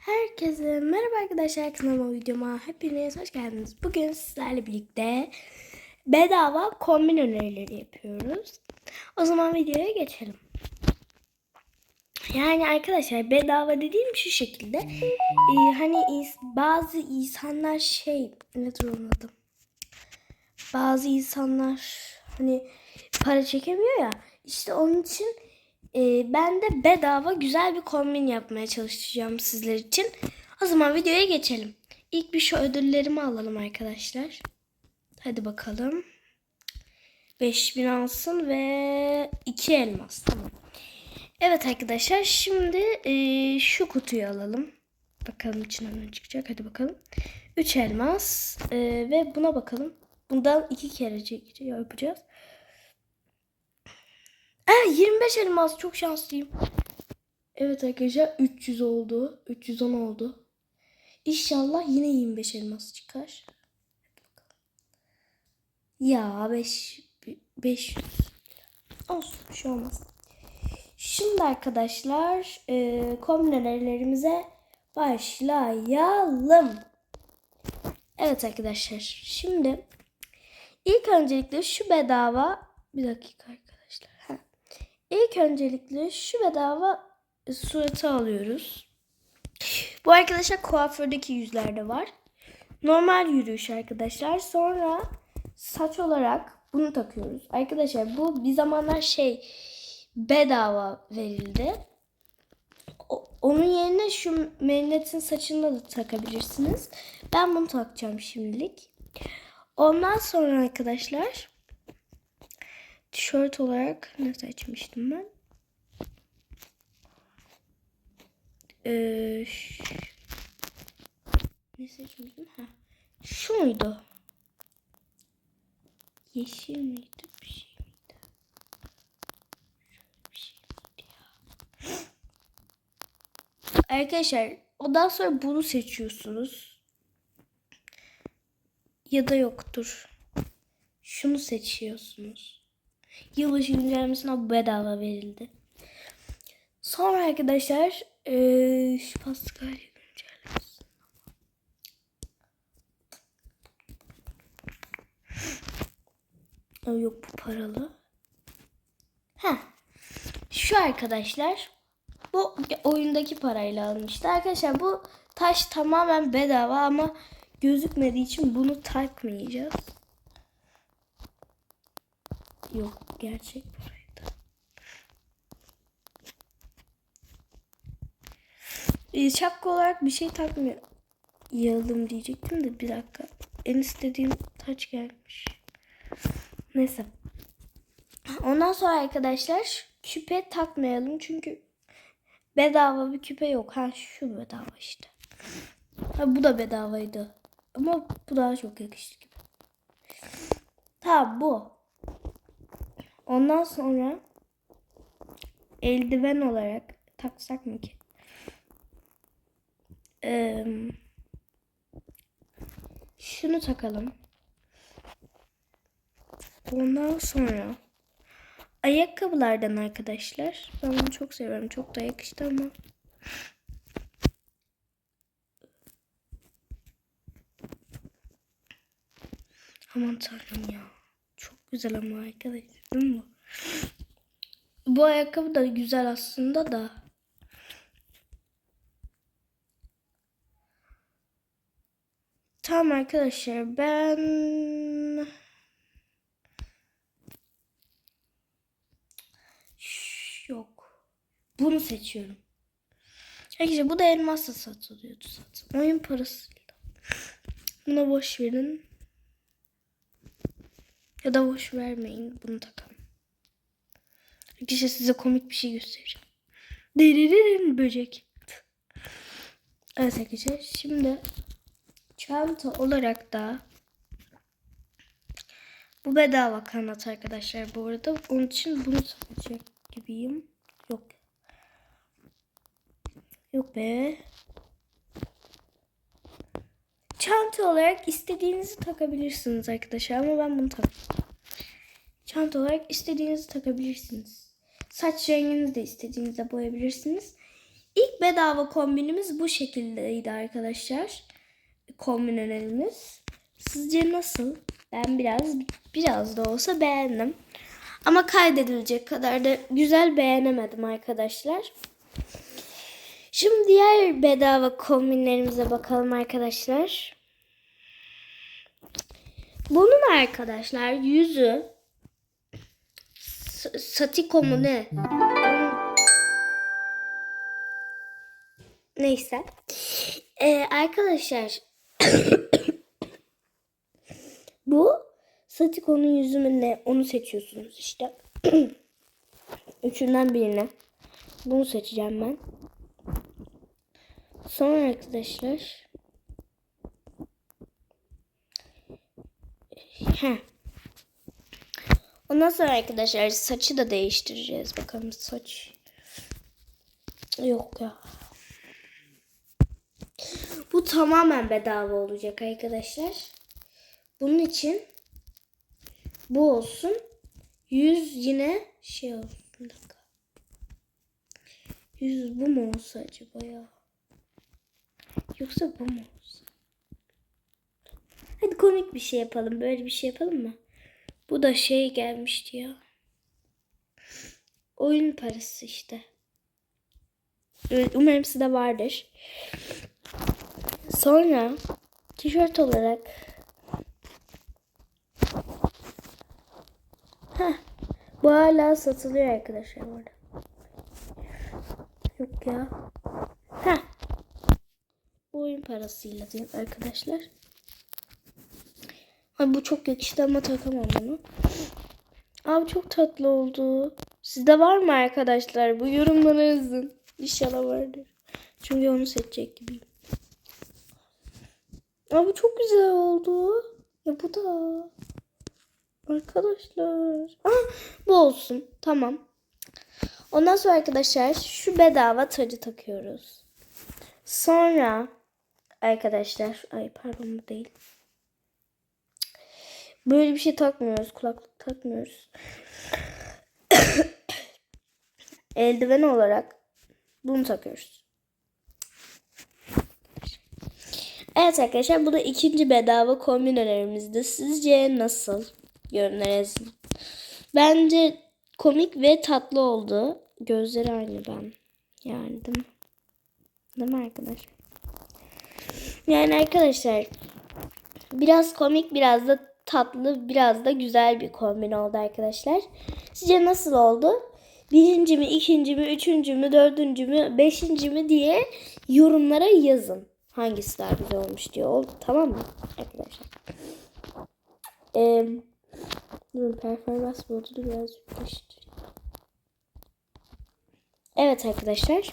Herkese merhaba arkadaşlar kanalıma videoma hepiniz hoş geldiniz. Bugün sizlerle birlikte bedava kombin önerileri yapıyoruz. O zaman videoya geçelim. Yani arkadaşlar bedava dediğim şu şekilde. Ee, hani bazı insanlar şey nedir onun adı? Bazı insanlar hani para çekemiyor ya. İşte onun için e, ben de bedava güzel bir kombin yapmaya çalışacağım sizler için. O zaman videoya geçelim. İlk bir şu ödüllerimi alalım arkadaşlar. Hadi bakalım. 5000 alsın ve 2 elmas. Tamam. Evet arkadaşlar şimdi e, şu kutuyu alalım. Bakalım içinden ne çıkacak. Hadi bakalım. 3 elmas e, ve buna bakalım. Bundan iki kere çekici yapacağız. Aa, 25 elmas çok şanslıyım. Evet arkadaşlar 300 oldu. 310 oldu. İnşallah yine 25 elmas çıkar. Ya 5 500 olsun bir şey olmaz. Şimdi arkadaşlar e, kombinlerimize başlayalım. Evet arkadaşlar şimdi ilk öncelikle şu bedava bir dakika. İlk öncelikle şu bedava suratı alıyoruz. Bu arkadaşlar kuafördeki yüzlerde var. Normal yürüyüş arkadaşlar. Sonra saç olarak bunu takıyoruz. Arkadaşlar bu bir zamanlar şey bedava verildi. Onun yerine şu Merinet'in saçını da takabilirsiniz. Ben bunu takacağım şimdilik. Ondan sonra arkadaşlar tişört olarak ne seçmiştim ben? Ee, ne seçmiştim? Ha. Şu muydu? Yeşil miydi? Bir şey miydi? Şöyle bir şey miydi ya? Arkadaşlar ondan sonra bunu seçiyorsunuz. Ya da yoktur. Şunu seçiyorsunuz. Yılbaşı güncellemesine bedava verildi. Sonra arkadaşlar eee şu Paskalya güncellemesi. Yok bu paralı. Ha. Şu arkadaşlar bu oyundaki parayla almıştı. Arkadaşlar bu taş tamamen bedava ama gözükmediği için bunu takmayacağız. Yok gerçek paraydı. Ee, şapka olarak bir şey takmayalım diyecektim de bir dakika. En istediğim taç gelmiş. Neyse. Ondan sonra arkadaşlar küpe takmayalım çünkü bedava bir küpe yok. Ha şu bedava işte. Ha bu da bedavaydı. Ama bu daha çok yakıştı gibi. Tamam bu. Ondan sonra eldiven olarak taksak mı ki? Ee, şunu takalım. Ondan sonra ayakkabılardan arkadaşlar. Ben bunu çok seviyorum. Çok da yakıştı ama. Aman tanrım ya. Çok güzel ama arkadaşlar değil mi? Bu ayakkabı da güzel aslında da. Tamam arkadaşlar ben Şş, yok. Bunu seçiyorum. Arkadaşlar bu da elmasla satılıyordu zaten. Oyun parasıyla. Buna boş verin. Ya da boş vermeyin. Bunu takalım. Arkadaşlar size komik bir şey göstereceğim. Diririn böcek. Evet arkadaşlar şimdi çanta olarak da bu bedava kanat arkadaşlar bu arada. Onun için bunu takacak gibiyim. Yok. Yok be. Çanta olarak istediğinizi takabilirsiniz arkadaşlar ama ben bunu tak. Çanta olarak istediğinizi takabilirsiniz. Saç renginizi de istediğinizde boyayabilirsiniz. İlk bedava kombinimiz bu şekildeydi arkadaşlar. Kombin önerimiz. Sizce nasıl? Ben biraz biraz da olsa beğendim. Ama kaydedilecek kadar da güzel beğenemedim arkadaşlar. Şimdi diğer bedava kombinlerimize bakalım arkadaşlar. Bunun arkadaşlar yüzü Satiko mu ne? Neyse. Ee, arkadaşlar bu Satiko'nun yüzü mü ne? Onu seçiyorsunuz işte. Üçünden birini. Bunu seçeceğim ben. Sonra arkadaşlar Heh. Ondan sonra arkadaşlar saçı da değiştireceğiz. Bakalım saç. Yok ya. Bu tamamen bedava olacak arkadaşlar. Bunun için bu olsun. Yüz yine şey olsun. Bir dakika. Yüz bu mu olsa acaba ya? Yoksa bu mu olsa? Hadi komik bir şey yapalım. Böyle bir şey yapalım mı? Bu da şey gelmişti ya. Oyun parası işte. Evet, Umarım sizde vardır. Sonra tişört olarak Heh, bu hala satılıyor arkadaşlar orada. Yok ya. Heh. Oyun parasıyla diyeyim arkadaşlar. Ay bu çok yakıştı ama takamam bunu. Abi çok tatlı oldu. Sizde var mı arkadaşlar? Bu yorumlara yazın. İnşallah vardır. Çünkü onu seçecek gibiyim. Abi çok güzel oldu. Ya bu da. Arkadaşlar. Ah, bu olsun. Tamam. Ondan sonra arkadaşlar şu bedava tacı takıyoruz. Sonra arkadaşlar ay pardon bu değil. Böyle bir şey takmıyoruz. Kulaklık takmıyoruz. Eldiven olarak bunu takıyoruz. Evet arkadaşlar bu da ikinci bedava kombin önerimizdi. Sizce nasıl? Yorumlara yazın. Bence komik ve tatlı oldu. Gözleri aynı ben. Yani değil mi? Değil mi arkadaşlar? Yani arkadaşlar biraz komik biraz da tatlı biraz da güzel bir kombin oldu arkadaşlar. Sizce nasıl oldu? Birinci mi, ikinci mi, üçüncü mü, dördüncü mü, beşinci mi diye yorumlara yazın. Hangisi daha güzel olmuş diye. Oldu tamam mı arkadaşlar? Ee, performans modunu biraz yükleştireyim. Evet arkadaşlar.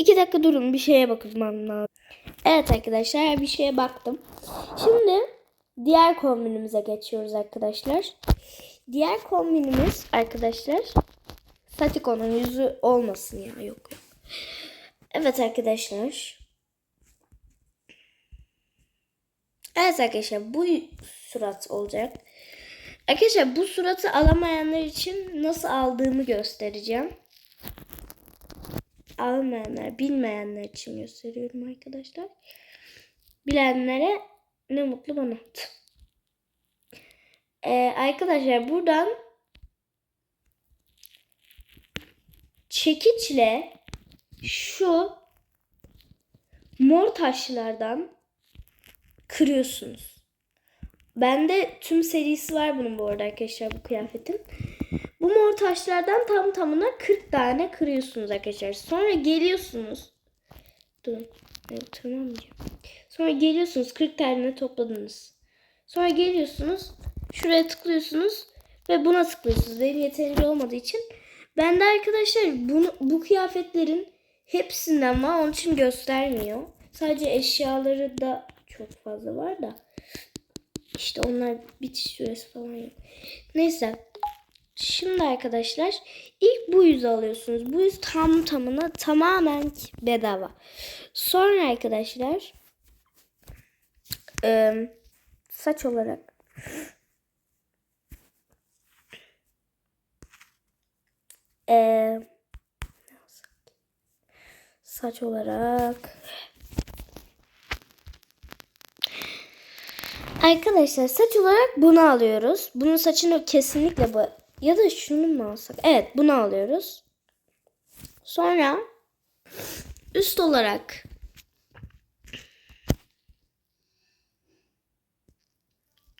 İki dakika durun bir şeye bakmam lazım. Evet arkadaşlar bir şeye baktım. Şimdi diğer kombinimize geçiyoruz arkadaşlar. Diğer kombinimiz arkadaşlar Satiko'nun yüzü olmasın ya yok yok. Evet arkadaşlar. Evet arkadaşlar bu surat olacak. Arkadaşlar bu suratı alamayanlar için nasıl aldığımı göstereceğim. Almayanlar, bilmeyenler için gösteriyorum arkadaşlar. Bilenlere ne mutlu bana. Ee, arkadaşlar buradan çekiçle şu mor taşlardan kırıyorsunuz. Bende tüm serisi var bunun bu arada arkadaşlar bu kıyafetin. Bu mor taşlardan tam tamına 40 tane kırıyorsunuz arkadaşlar. Sonra geliyorsunuz. Durun. Evet, tırmanmayacağım. Sonra geliyorsunuz 40 tane topladınız. Sonra geliyorsunuz şuraya tıklıyorsunuz ve buna tıklıyorsunuz. Benim yeterince olmadığı için. Ben de arkadaşlar bunu, bu kıyafetlerin hepsinden var. Onun için göstermiyor. Sadece eşyaları da çok fazla var da. İşte onlar bitiş süresi falan yok. Neyse. Şimdi arkadaşlar ilk bu yüzü alıyorsunuz. Bu yüz tam tamına tamamen bedava. Sonra arkadaşlar e, saç olarak e, saç olarak Arkadaşlar saç olarak bunu alıyoruz. Bunun saçını kesinlikle bu ya da şunu mu alsak? Evet bunu alıyoruz. Sonra üst olarak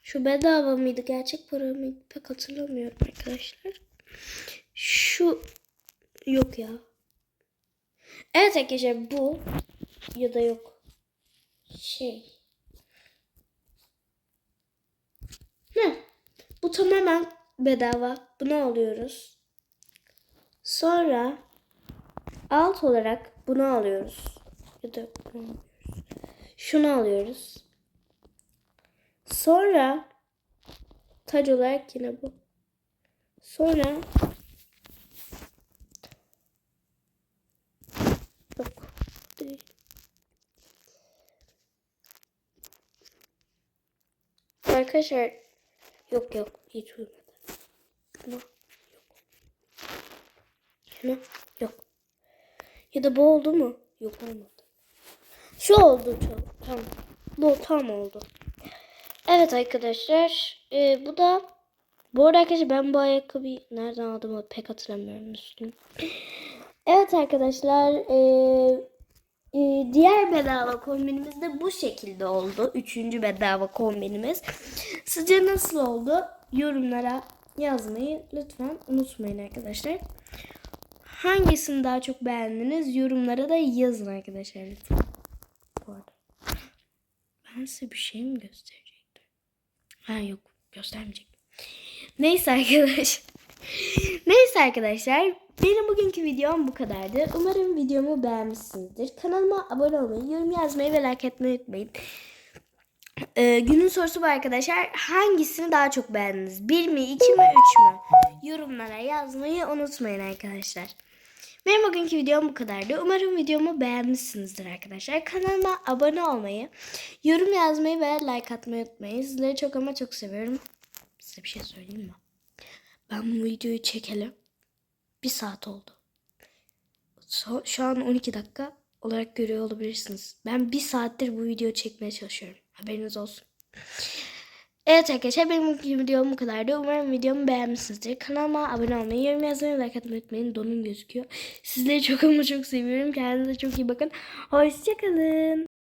şu bedava mıydı gerçek para mıydı pek hatırlamıyorum arkadaşlar. Şu yok ya. Evet arkadaşlar bu ya da yok. Şey. Ne? Bu tamamen bedava. Bunu alıyoruz. Sonra alt olarak bunu alıyoruz. Ya da bunu alıyoruz. Şunu alıyoruz. Sonra tac olarak yine bu. Sonra yok değil. Arkadaşlar yok yok hiç uymadı. Şuna yok. Şuna yok. Ya da bu oldu mu? Yok olmadı. Şu oldu çok. Tamam. Bu tam oldu. Evet arkadaşlar. e, bu da bu arada arkadaşlar ben bu ayakkabıyı nereden aldığımı pek hatırlamıyorum üstüm. Evet arkadaşlar. e, e, diğer bedava kombinimiz de bu şekilde oldu. Üçüncü bedava kombinimiz. Sizce nasıl oldu? Yorumlara yazmayı lütfen unutmayın arkadaşlar. Hangisini daha çok beğendiniz? Yorumlara da yazın arkadaşlar lütfen. Bu arada. Ben size bir şey mi gösterecektim? Ha yok göstermeyecektim. Neyse arkadaşlar. Neyse arkadaşlar. Benim bugünkü videom bu kadardı. Umarım videomu beğenmişsinizdir. Kanalıma abone olmayı, yorum yazmayı ve like etmeyi unutmayın. Ee, günün sorusu bu arkadaşlar. Hangisini daha çok beğendiniz? 1 mi, 2 mi, 3 mü? Yorumlara yazmayı unutmayın arkadaşlar. Benim bugünkü videom bu kadardı. Umarım videomu beğenmişsinizdir arkadaşlar. Kanalıma abone olmayı, yorum yazmayı ve like atmayı unutmayın. Sizleri çok ama çok seviyorum. Size bir şey söyleyeyim mi? Ben bu videoyu çekelim. Bir saat oldu. So- şu an 12 dakika olarak görüyor olabilirsiniz. Ben bir saattir bu videoyu çekmeye çalışıyorum. Haberiniz olsun. Evet arkadaşlar benim videom bu kadardı. Umarım videomu beğenmişsinizdir. Kanalıma abone olmayı, yorum yazmayı like atmayı unutmayın. Donum gözüküyor. Sizleri çok ama çok seviyorum. Kendinize çok iyi bakın. Hoşçakalın.